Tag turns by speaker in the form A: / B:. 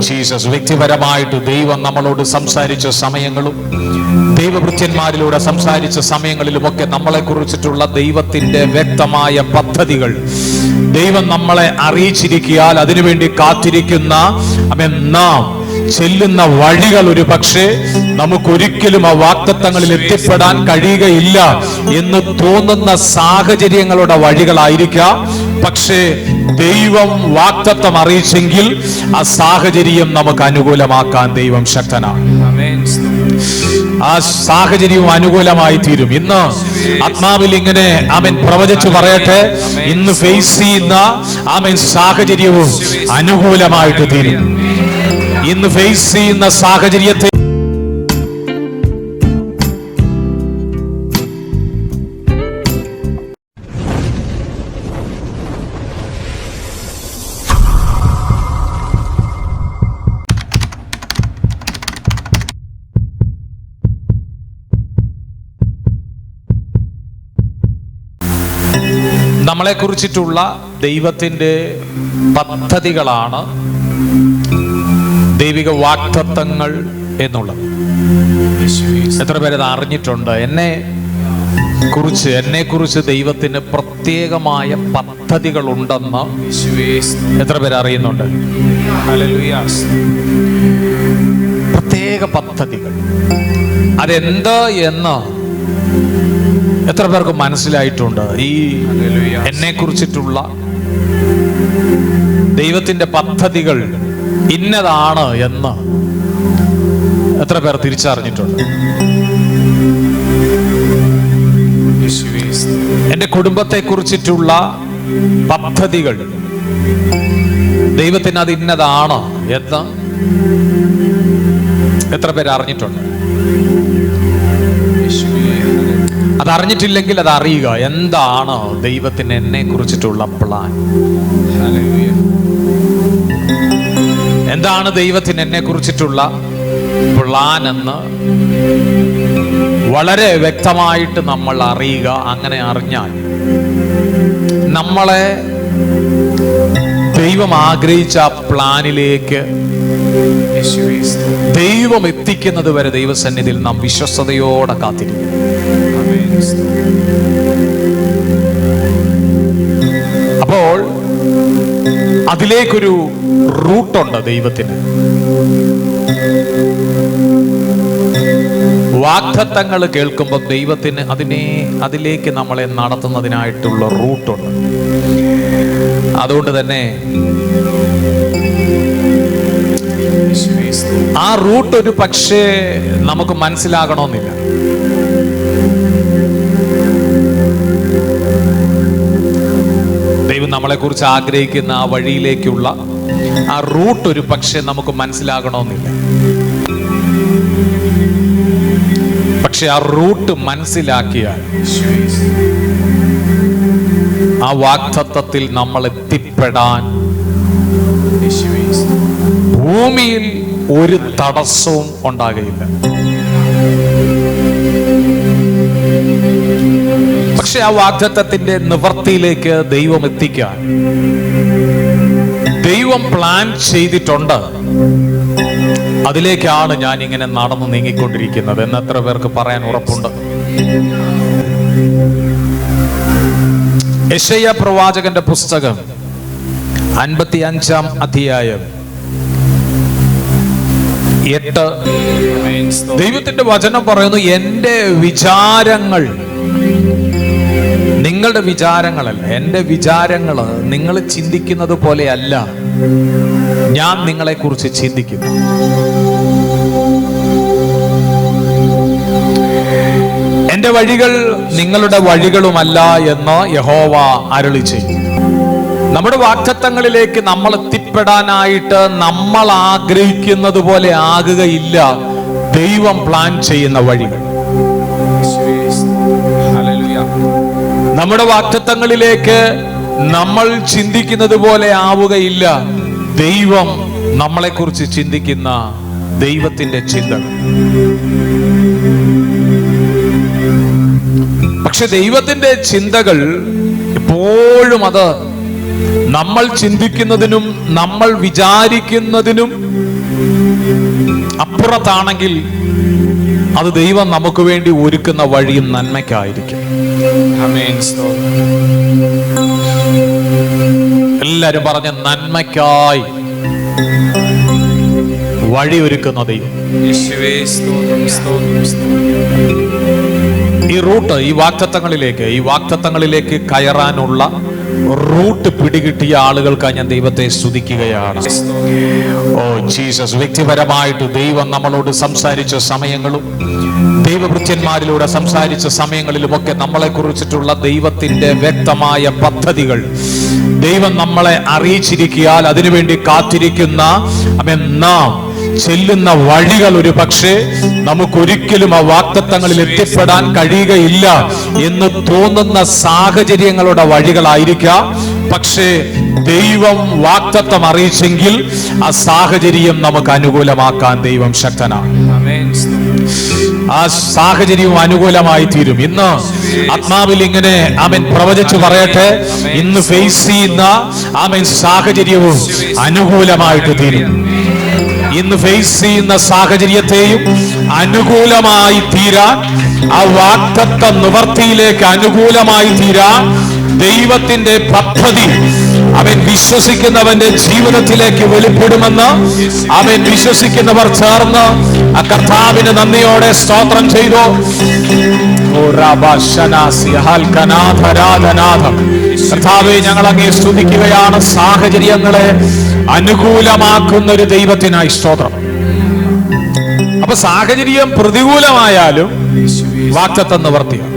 A: Jesus വ്യക്തിപരമായിട്ട് ദൈവം നമ്മളോട് സംസാരിച്ച സമയങ്ങളും ദൈവഭൃത്യന്മാരിലൂടെ സംസാരിച്ച സമയങ്ങളിലുമൊക്കെ നമ്മളെ കുറിച്ചിട്ടുള്ള ദൈവത്തിന്റെ വ്യക്തമായ പദ്ധതികൾ. ദൈവം നമ്മളെ അറിയിച്ചിരിക്കിയാൽ അതിനുവേണ്ടി കാത്തിരിക്കുന്ന നാം ചെല്ലുന്ന വഴികൾ ഒരു പക്ഷേ നമുക്കൊരിക്കലും ആ വാക്തത്വങ്ങളിൽ എത്തിപ്പെടാൻ കഴിയുകയില്ല എന്ന് തോന്നുന്ന സാഹചര്യങ്ങളുടെ വഴികളായിരിക്കാം. പക്ഷേ ദൈവം വാക്തത്വം അറിയിച്ചെങ്കിൽ ആ സാഹചര്യം നമുക്ക് അനുകൂലമാക്കാൻ ദൈവം ശക്തനാണ്. ആ സാഹചര്യവും അനുകൂലമായി തീരും. ഇന്ന് ആത്മാവിൽ ഇങ്ങനെ അവൻ പ്രവചിച്ചു പറയട്ടെ. ഇന്ന് ഫേസ് ചെയ്യുന്ന അവൻ സാഹചര്യവും അനുകൂലമായിട്ട് തീരും. ഇന്ന് ഫേസ് ചെയ്യുന്ന സാഹചര്യത്തെ നമ്മളെ കുറിച്ചിട്ടുള്ള ദൈവത്തിന്റെ പദ്ധതികളാണ് ദൈവിക വാക്തത്വങ്ങൾ എന്നുള്ളത്. എത്ര പേരത് അറിഞ്ഞിട്ടുണ്ട്? എന്നെ കുറിച്ച് എന്നെ കുറിച്ച് ദൈവത്തിന് പ്രത്യേകമായ പദ്ധതികൾ ഉണ്ടെന്ന് എത്ര പേര് അറിയുന്നുണ്ട്? പ്രത്യേക പദ്ധതികൾ. അതെന്ത് എന്ന് എത്ര പേർക്ക് മനസ്സിലായിട്ടുണ്ട്? ഈ എന്നെ കുറിച്ചിട്ടുള്ള ദൈവത്തിന്റെ പദ്ധതികൾ ഇന്നതാണ് എന്ന് എത്ര പേർ തിരിച്ചറിഞ്ഞിട്ടുണ്ട്?
B: എന്റെ
A: എന്റെ കുടുംബത്തെ കുറിച്ചിട്ടുള്ള പദ്ധതികൾ ദൈവത്തിന് അത് ഇന്നതാണ് എന്ന് എത്ര പേര് അറിഞ്ഞിട്ടുണ്ട്
B: ഹല്ലേലൂയ
A: അത് അറിയുക എന്താണ് ദൈവത്തിന് എന്നെ കുറിച്ചിട്ടുള്ള പ്ലാൻ എന്താണ് ദൈവത്തിന് എന്നെ കുറിച്ചിട്ടുള്ള പ്ലാൻ എന്ന് വളരെ വ്യക്തമായിട്ട് നമ്മൾ അറിയുക. അങ്ങനെ അറിഞ്ഞാൽ നമ്മളെ ദൈവം ആഗ്രഹിച്ച പ്ലാനിലേക്ക് ദൈവം എത്തിക്കുന്നത് വരെ ദൈവസന്നിധിയിൽ നാം വിശ്വസ്തയോടെ കാത്തിരിക്കും. അപ്പോൾ അതിലേക്കൊരു റൂട്ടുണ്ട് ദൈവത്തിന്. വാഗ്ദത്തങ്ങൾ കേൾക്കുമ്പോൾ ദൈവത്തിന് അതിനെ അതിലേക്ക് നമ്മളെ നടത്തുന്നതിനായിട്ടുള്ള റൂട്ടുണ്ട്. അതുകൊണ്ട് തന്നെ ആ റൂട്ട് ഒരു പക്ഷേ നമുക്ക് മനസ്സിലാകണമെന്നില്ല. ദൈവം നമ്മളെ കുറിച്ച് ആഗ്രഹിക്കുന്ന ആ വഴിയിലേക്കുള്ള ആ റൂട്ട് ഒരു പക്ഷേ നമുക്ക് മനസ്സിലാകണമെന്നില്ല. പക്ഷെ ആ റൂട്ട് മനസ്സിലാക്കിയാൽ ആ വാക്തത്വത്തിൽ നമ്മൾ എത്തിപ്പെടാൻ ഭൂമിയിൽ ഒരു തടസ്സവും ഉണ്ടാകയില്ല. പക്ഷെ ആ വാഗ്ദത്തത്തിന്റെ നിവർത്തിയിലേക്ക് ദൈവം എത്തിക്കാൻ ദൈവം പ്ലാൻ ചെയ്തിട്ടുണ്ട്. അതിലേക്കാണ് ഞാൻ ഇങ്ങനെ നടന്നു നീങ്ങിക്കൊണ്ടിരിക്കുന്നത് എന്ന് എത്ര പേർക്ക് പറയാൻ ഉറപ്പുണ്ട്. യശയ്യ പ്രവാചകന്റെ പുസ്തകം അൻപത്തി അഞ്ചാം അധ്യായം എട്ട്. ദൈവത്തിന്റെ വചനം പറയുന്നു എന്റെ വിചാരങ്ങൾ നിങ്ങളുടെ വിചാരങ്ങളല്ല. എന്റെ വിചാരങ്ങൾ നിങ്ങൾ ചിന്തിക്കുന്നത് പോലെയല്ല. ഞാൻ നിങ്ങളെക്കുറിച്ച് ചിന്തിക്കുന്നു. എന്റെ വഴികൾ നിങ്ങളുടെ വഴികളുമല്ല എന്ന് യഹോവ അരളി ചെയ്യും നമ്മുടെ വാക്തത്വങ്ങളിലേക്ക് നമ്മൾ എത്തിപ്പെടാനായിട്ട് നമ്മൾ ആഗ്രഹിക്കുന്നത് പോലെ ആകുകയില്ല. ദൈവം പ്ലാൻ ചെയ്യുന്ന വഴികൾ.
B: ഹല്ലേലൂയ
A: നമ്മുടെ വാക്തത്വങ്ങളിലേക്ക് നമ്മൾ ചിന്തിക്കുന്നത് പോലെ ആവുകയില്ല. ദൈവം നമ്മളെക്കുറിച്ച് ചിന്തിക്കുന്ന ദൈവത്തിന്റെ ചിന്തകൾ. പക്ഷെ ദൈവത്തിന്റെ ചിന്തകൾ എപ്പോഴും അത് നമ്മൾ ചിന്തിക്കുന്നതിനും നമ്മൾ വിചാരിക്കുന്നതിനും അപ്പുറത്താണെങ്കിൽ അത് ദൈവം നമുക്ക് വേണ്ടി ഒരുക്കുന്ന വഴിയും നന്മയ്ക്കായിരിക്കും.
B: സ്തോത്രം.
A: എല്ലാരും പറഞ്ഞ നന്മയ്ക്കായി വഴി ഒരുക്കുന്ന ദൈവം ഈ റൂട്ട് ഈ വാക്തത്വങ്ങളിലേക്ക് ഈ വാക്തത്വങ്ങളിലേക്ക് കയറാനുള്ള റൂട്ട് പിടികിട്ടിയ ആളുകൾക്കായി ഞാൻ ദൈവത്തെ സ്തുതിക്കുകയാണ്. ഓ ജീസസ് വ്യക്തിപരമായിട്ട് ദൈവം നമ്മളോട് സംസാരിച്ച സമയങ്ങളും ദൈവഭൃത്യന്മാരിലൂടെ സംസാരിച്ച സമയങ്ങളിലുമൊക്കെ നമ്മളെ കുറിച്ചിട്ടുള്ള ദൈവത്തിന്റെ വ്യക്തമായ പദ്ധതികൾ. ദൈവം നമ്മളെ അറിയിച്ചിരിക്കിയാൽ അതിനുവേണ്ടി കാത്തിരിക്കുന്ന നാം ചെല്ലുന്ന വഴികൾ ഒരു പക്ഷേ നമുക്കൊരിക്കലും ആ വാക്തത്വങ്ങളിൽ എത്തിപ്പെടാൻ കഴിയുകയില്ല എന്ന് തോന്നുന്ന സാഹചര്യങ്ങളുടെ വഴികളായിരിക്കാം. പക്ഷേ ദൈവം വാക്തത്വം അറിയിച്ചെങ്കിൽ ആ സാഹചര്യം നമുക്ക് അനുകൂലമാക്കാൻ ദൈവം ശക്തനാണ്. ആ സാഹചര്യവും അനുകൂലമായി തീരും. ഇന്ന് ആത്മാവിൽ ഇങ്ങനെ അവൻ പ്രവചിച്ചു പറയട്ടെ. ഇന്ന് ഫേസ് ചെയ്യുന്ന അവൻ സാഹചര്യവും അനുകൂലമായിട്ട് തീരും. ഇന്ന് ഫേസ് ചെയ്യുന്ന സാഹചര്യത്തെയും അനുകൂലമായി തീരാൻ ആ വാക്തത്വ നിവർത്തിയിലേക്ക് അനുകൂലമായി തീരാൻ ദൈവത്തിന്റെ പദ്ധതി അവൻ വിശ്വസിക്കുന്നവന്റെ ജീവിതത്തിലേക്ക് വെളിപ്പെടുമെന്ന് അവൻ വിശ്വസിക്കുന്നവർ ചേർന്ന് ആ കർത്താവിന് നന്ദിയോടെ സ്തോത്രം ചെയ്തു. കർത്താവെ ഞങ്ങൾ അങ്ങേ സ്തുതിക്കുകയാണ്. സാഹചര്യങ്ങളെ അനുകൂലമാക്കുന്ന ഒരു ദൈവത്തിനായി സ്തോത്രം. അപ്പൊ സാഹചര്യം പ്രതികൂലമായാലും വാക്തത്വം നിവർത്തിയാണ്